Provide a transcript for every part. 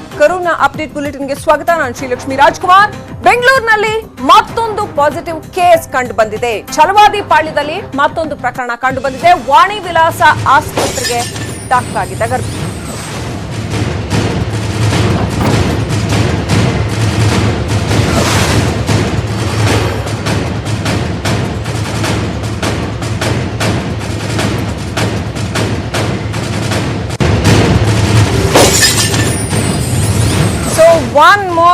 ನ್ಯೂಸ್ನ update ಬುಲೆಟಿನ್ಗೆ ಸ್ವಾಗತ. ನಾನು ಶ್ರೀಲಕ್ಷ್ಮಿ ರಾಜ್ಕುಮಾರ್. ಬೆಂಗಳೂರಿನಲ್ಲಿ ಮತ್ತೊಂದು ಪಾಸಿಟಿವ್ ಕೇಸ್ ಕಂಡು ಬಂದಿದೆ ಛಲವಾದಿ ಪಾಳ್ಯದಲ್ಲಿ ಮತ್ತೊಂದು ಪ್ರಕರಣ ಕಂಡು ಬಂದಿದೆ ವಾಣಿ ವಿಲಾಸ ಆಸ್ಪತ್ರೆಗೆ ದಾಖಲಾಗಿದ್ದ ಗರ್ಭ.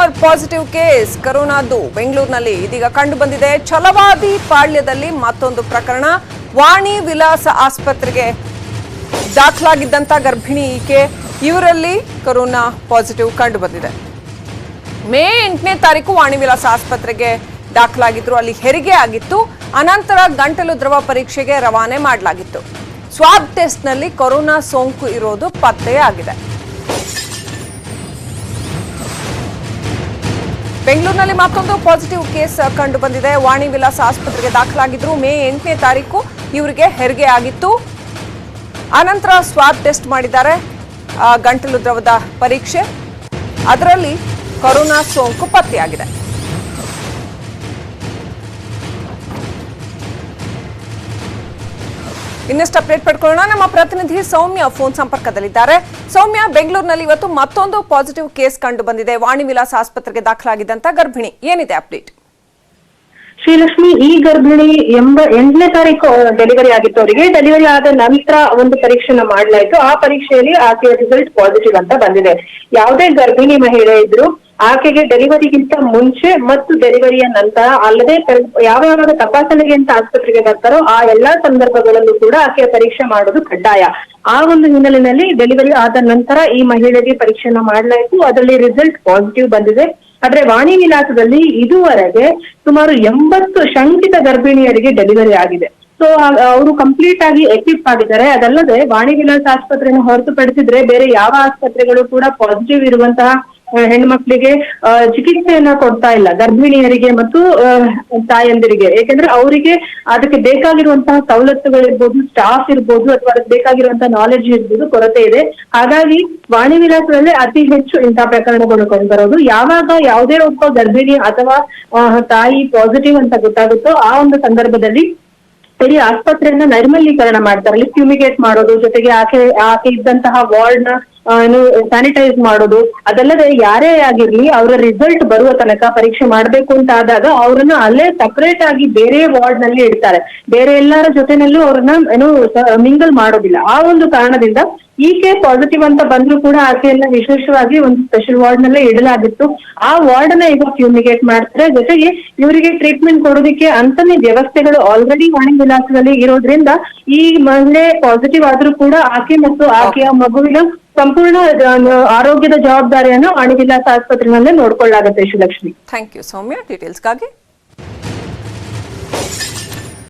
ಮೋರ್ ಪಾಸಿಟಿವ್ ಕೇಸ್ ಕರೋನಾದ್ದು ಬೆಂಗಳೂರಿನಲ್ಲಿ ಇದೀಗ ಕಂಡು ಬಂದಿದೆ ಛಲವಾದಿ ಪಾಳ್ಯದಲ್ಲಿ ಮತ್ತೊಂದು ಪ್ರಕರಣ. ವಾಣಿ ವಿಲಾಸ ಆಸ್ಪತ್ರೆಗೆ ದಾಖಲಾಗಿದ್ದಂತ ಗರ್ಭಿಣಿ ಈಕೆ. ಇವರಲ್ಲಿ ಕರೋನಾ ಪಾಸಿಟಿವ್ ಕಂಡು ಬಂದಿದೆ ಮೇ ಎಂಟನೇ ತಾರೀಕು ವಾಣಿ ವಿಲಾಸ ಆಸ್ಪತ್ರೆಗೆ ದಾಖಲಾಗಿದ್ರು. ಅಲ್ಲಿ ಹೆರಿಗೆ ಆಗಿತ್ತು. ಅನಂತರ ಗಂಟಲು ದ್ರವ ಪರೀಕ್ಷೆಗೆ ರವಾನೆ ಮಾಡಲಾಗಿತ್ತು. ಸ್ವಾಬ್ ಟೆಸ್ಟ್ನಲ್ಲಿ ಕೊರೋನಾ ಸೋಂಕು ಇರೋದು ಪತ್ತೆಯಾಗಿದೆ ಬೆಂಗಳೂರಿನಲ್ಲಿ ಮತ್ತೊಂದು ಪಾಸಿಟಿವ್ ಕೇಸ್ ಕಂಡು ಬಂದಿದೆ. ವಾಣಿ ವಿಲಾಸ ಆಸ್ಪತ್ರೆಗೆ ದಾಖಲಾಗಿದ್ರು. ಮೇ ಎಂಟನೇ ತಾರೀಕು ಇವರಿಗೆ ಹೆರಿಗೆ ಆಗಿತ್ತು. ಆನಂತರ ಸ್ವಾಬ್ ಟೆಸ್ಟ್ ಮಾಡಿದ್ದಾರೆ. ಗಂಟಲು ದ್ರವದ ಪರೀಕ್ಷೆ. ಅದರಲ್ಲಿ ಕೊರೋನಾ ಸೋಂಕು ಪತ್ತೆಯಾಗಿದೆ. ಇನ್ನಷ್ಟು ಅಪ್ಡೇಟ್ ಪಡ್ಕೊಳ್ಳೋಣ. ನಮ್ಮ ಪ್ರತಿನಿಧಿ ಸೌಮ್ಯ ಫೋನ್ ಸಂಪರ್ಕದಲ್ಲಿದ್ದಾರೆ. ಸೌಮ್ಯ, ಬೆಂಗಳೂರಿನಲ್ಲಿ ಇವತ್ತು ಮತ್ತೊಂದು ಪಾಸಿಟಿವ್ ಕೇಸ್ ಕಂಡು ಬಂದಿದೆ. ವಾಣಿ ವಿಲಾಸ ಆಸ್ಪತ್ರೆಗೆ ದಾಖಲಾಗಿದ್ದಂತ ಗರ್ಭಿಣಿ. ಏನಿದೆ ಅಪ್ಡೇಟ್? ಶ್ರೀಲಕ್ಷ್ಮಿ ಈ ಗರ್ಭಿಣಿ ಎಂಬ ಎಂಟನೇ ತಾರೀಕು ಡೆಲಿವರಿ ಆಗಿತ್ತು ಅವರಿಗೆ. ಡೆಲಿವರಿ ಆದ ನಂತರ ಒಂದು ಪರೀಕ್ಷೆನ ಮಾಡಲಾಯಿತು. ಆ ಪರೀಕ್ಷೆಯಲ್ಲಿ ಆಕೆಯ ರಿಸಲ್ಟ್ ಪಾಸಿಟಿವ್ ಅಂತ ಬಂದಿದೆ. ಯಾವುದೇ ಗರ್ಭಿಣಿ ಮಹಿಳೆ ಇದ್ರು ಆಕೆಗೆ ಡೆಲಿವರಿಗಿಂತ ಮುಂಚೆ ಮತ್ತು ಡೆಲಿವರಿಯ ನಂತರ ಅಲ್ಲದೆ ಯಾವ ಯಾವಾಗ ತಪಾಸಣೆಗೆ ಅಂತ ಆಸ್ಪತ್ರೆಗೆ ಬರ್ತಾರೋ ಆ ಎಲ್ಲಾ ಸಂದರ್ಭಗಳಲ್ಲೂ ಕೂಡ ಆಕೆಯ ಪರೀಕ್ಷೆ ಮಾಡೋದು ಕಡ್ಡಾಯ. ಆ ಒಂದು ಹಿನ್ನೆಲೆಯಲ್ಲಿ ಡೆಲಿವರಿ ಆದ ನಂತರ ಈ ಮಹಿಳೆಗೆ ಪರೀಕ್ಷೆನ ಮಾಡಲಾಯಿತು. ಅದರಲ್ಲಿ ರಿಸಲ್ಟ್ ಪಾಸಿಟಿವ್ ಬಂದಿದೆ. ಆದ್ರೆ ವಾಣಿ ವಿಲಾಸದಲ್ಲಿ ಇದುವರೆಗೆ ಸುಮಾರು ಎಂಬತ್ತು ಶಂಕಿತ ಗರ್ಭಿಣಿಯರಿಗೆ ಡೆಲಿವರಿ ಆಗಿದೆ. ಸೊ ಅವರು ಕಂಪ್ಲೀಟ್ ಆಗಿ ಎಕ್ವಿಪ್ ಆಗಿದ್ದಾರೆ. ಅದಲ್ಲದೆ ವಾಣಿ ವಿಲಾಸ ಆಸ್ಪತ್ರೆಯನ್ನು ಹೊರತುಪಡಿಸಿದ್ರೆ ಬೇರೆ ಯಾವ ಆಸ್ಪತ್ರೆಗಳು ಕೂಡ ಪಾಸಿಟಿವ್ ಇರುವಂತಹ ಹೆಣ್ಮಕ್ಳಿಗೆ ಚಿಕಿತ್ಸೆಯನ್ನ ಕೊಡ್ತಾ ಇಲ್ಲ, ಗರ್ಭಿಣಿಯರಿಗೆ ಮತ್ತು ತಾಯಂದಿರಿಗೆ. ಏಕೆಂದ್ರೆ ಅವರಿಗೆ ಅದಕ್ಕೆ ಬೇಕಾಗಿರುವಂತಹ ಸವಲತ್ತುಗಳಿರ್ಬೋದು ಸ್ಟಾಫ್ ಇರ್ಬೋದು, ಅಥವಾ ಅದಕ್ಕೆ ಬೇಕಾಗಿರುವಂತಹ ನಾಲೆಜ್ ಇರ್ಬೋದು, ಕೊರತೆ ಇದೆ. ಹಾಗಾಗಿ ವಾಣಿ ವಿಲಾಸದಲ್ಲಿ ಅತಿ ಹೆಚ್ಚು ಇಂತಹ ಪ್ರಕರಣಗಳು ಕಂಡುಬರೋದು. ಯಾವಾಗ ಯಾವುದೇ ಒಬ್ಬ ಗರ್ಭಿಣಿ ಅಥವಾ ತಾಯಿ ಪಾಸಿಟಿವ್ ಅಂತ ಗೊತ್ತಾಗುತ್ತೋ ಆ ಒಂದು ಸಂದರ್ಭದಲ್ಲಿ ಸರಿ ಆಸ್ಪತ್ರೆಯನ್ನ ನೈರ್ಮಲ್ಯೀಕರಣ ಮಾಡ್ತಾರೆ. ಅಲ್ಲಿ ಫ್ಯೂಮಿಗೇಟ್ ಮಾಡೋದು, ಜೊತೆಗೆ ಆಕೆ ಆಕೆ ಇದ್ದಂತಹ ವಾರ್ಡ್ನ ಏನು ಸ್ಯಾನಿಟೈಸ್ ಮಾಡೋದು, ಅದಲ್ಲದೆ ಯಾರೇ ಆಗಿರ್ಲಿ, ಅವರ ರಿಸಲ್ಟ್ ಬರುವ ತನಕ ಪರೀಕ್ಷೆ ಮಾಡ್ಬೇಕು ಅಂತ ಆದಾಗ ಅವರನ್ನ ಅಲ್ಲೇ ಸಪರೇಟ್ ಆಗಿ ಬೇರೆ ವಾರ್ಡ್ನಲ್ಲಿ ಇಡ್ತಾರೆ. ಬೇರೆ ಎಲ್ಲರ ಜೊತೆನಲ್ಲೂ ಅವ್ರನ್ನ ಏನು ಮಿಂಗಲ್ ಮಾಡೋದಿಲ್ಲ. ಆ ಒಂದು ಕಾರಣದಿಂದ ಈಕೆ ಪಾಸಿಟಿವ್ ಅಂತ ಬಂದ್ರು ಕೂಡ ಆಕೆಯನ್ನ ವಿಶೇಷವಾಗಿ ಒಂದು ಸ್ಪೆಷಲ್ ವಾರ್ಡ್ ನಲ್ಲೇ ಇಡಲಾಗಿತ್ತು. ಆ ವಾರ್ಡ್ನ ಈಗ ಫ್ಯೂಮಿಗೇಟ್ ಮಾಡ್ತಾರೆ. ಜೊತೆಗೆ ಇವರಿಗೆ ಟ್ರೀಟ್ಮೆಂಟ್ ಕೊಡೋದಕ್ಕೆ ಅಂತಾನೆ ವ್ಯವಸ್ಥೆಗಳು ಆಲ್ರೆಡಿ ವಾಣಿ ವಿಲಾಸದಲ್ಲಿ ಇರೋದ್ರಿಂದ ಈ ಮಹಿಳೆ ಪಾಸಿಟಿವ್ ಆದ್ರೂ ಕೂಡ ಆಕೆ ಮತ್ತು ಆಕೆಯ ಮಗುವಿನ ಸಂಪೂರ್ಣ ಆರೋಗ್ಯದ ಜವಾಬ್ದಾರಿಯನ್ನು ವಾಣಿ ವಿಲಾಸ ಆಸ್ಪತ್ರೆನಲ್ಲೇ ನೋಡ್ಕೊಳ್ಳಾಗತ್ತೆ ಶ್ರೀಲಕ್ಷ್ಮಿ. Thank you Soumya. ಡೀಟೇಲ್ಸ್ಗಾಗಿ